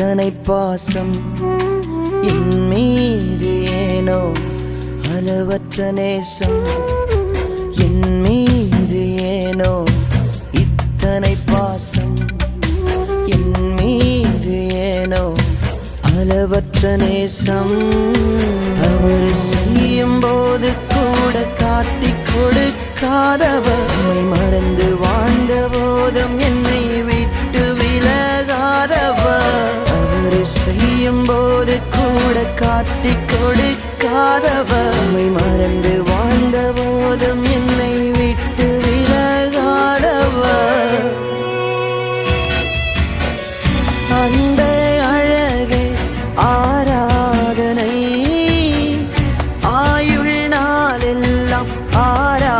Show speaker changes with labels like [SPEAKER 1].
[SPEAKER 1] இத்தனை பாசம் என் மீது ஏனோ அளவற்ற நேசம்? என் மீது ஏனோ இத்தனை பாசம்? என் மீது ஏனோ அளவற்ற நேசம்? அவர் செய்யும் போது கூட காட்டி கொடுக்காதவர். மறந்து வாழ்ந்த போதும் என் போது கூட காட்டி கொடுக்காதவமை மறந்து வாழ்ந்த போதும் என்னை விட்டு விலகாதவ அந்த அழகே ஆராதனை. ஆயுள் நாளெல்லாம் ஆரா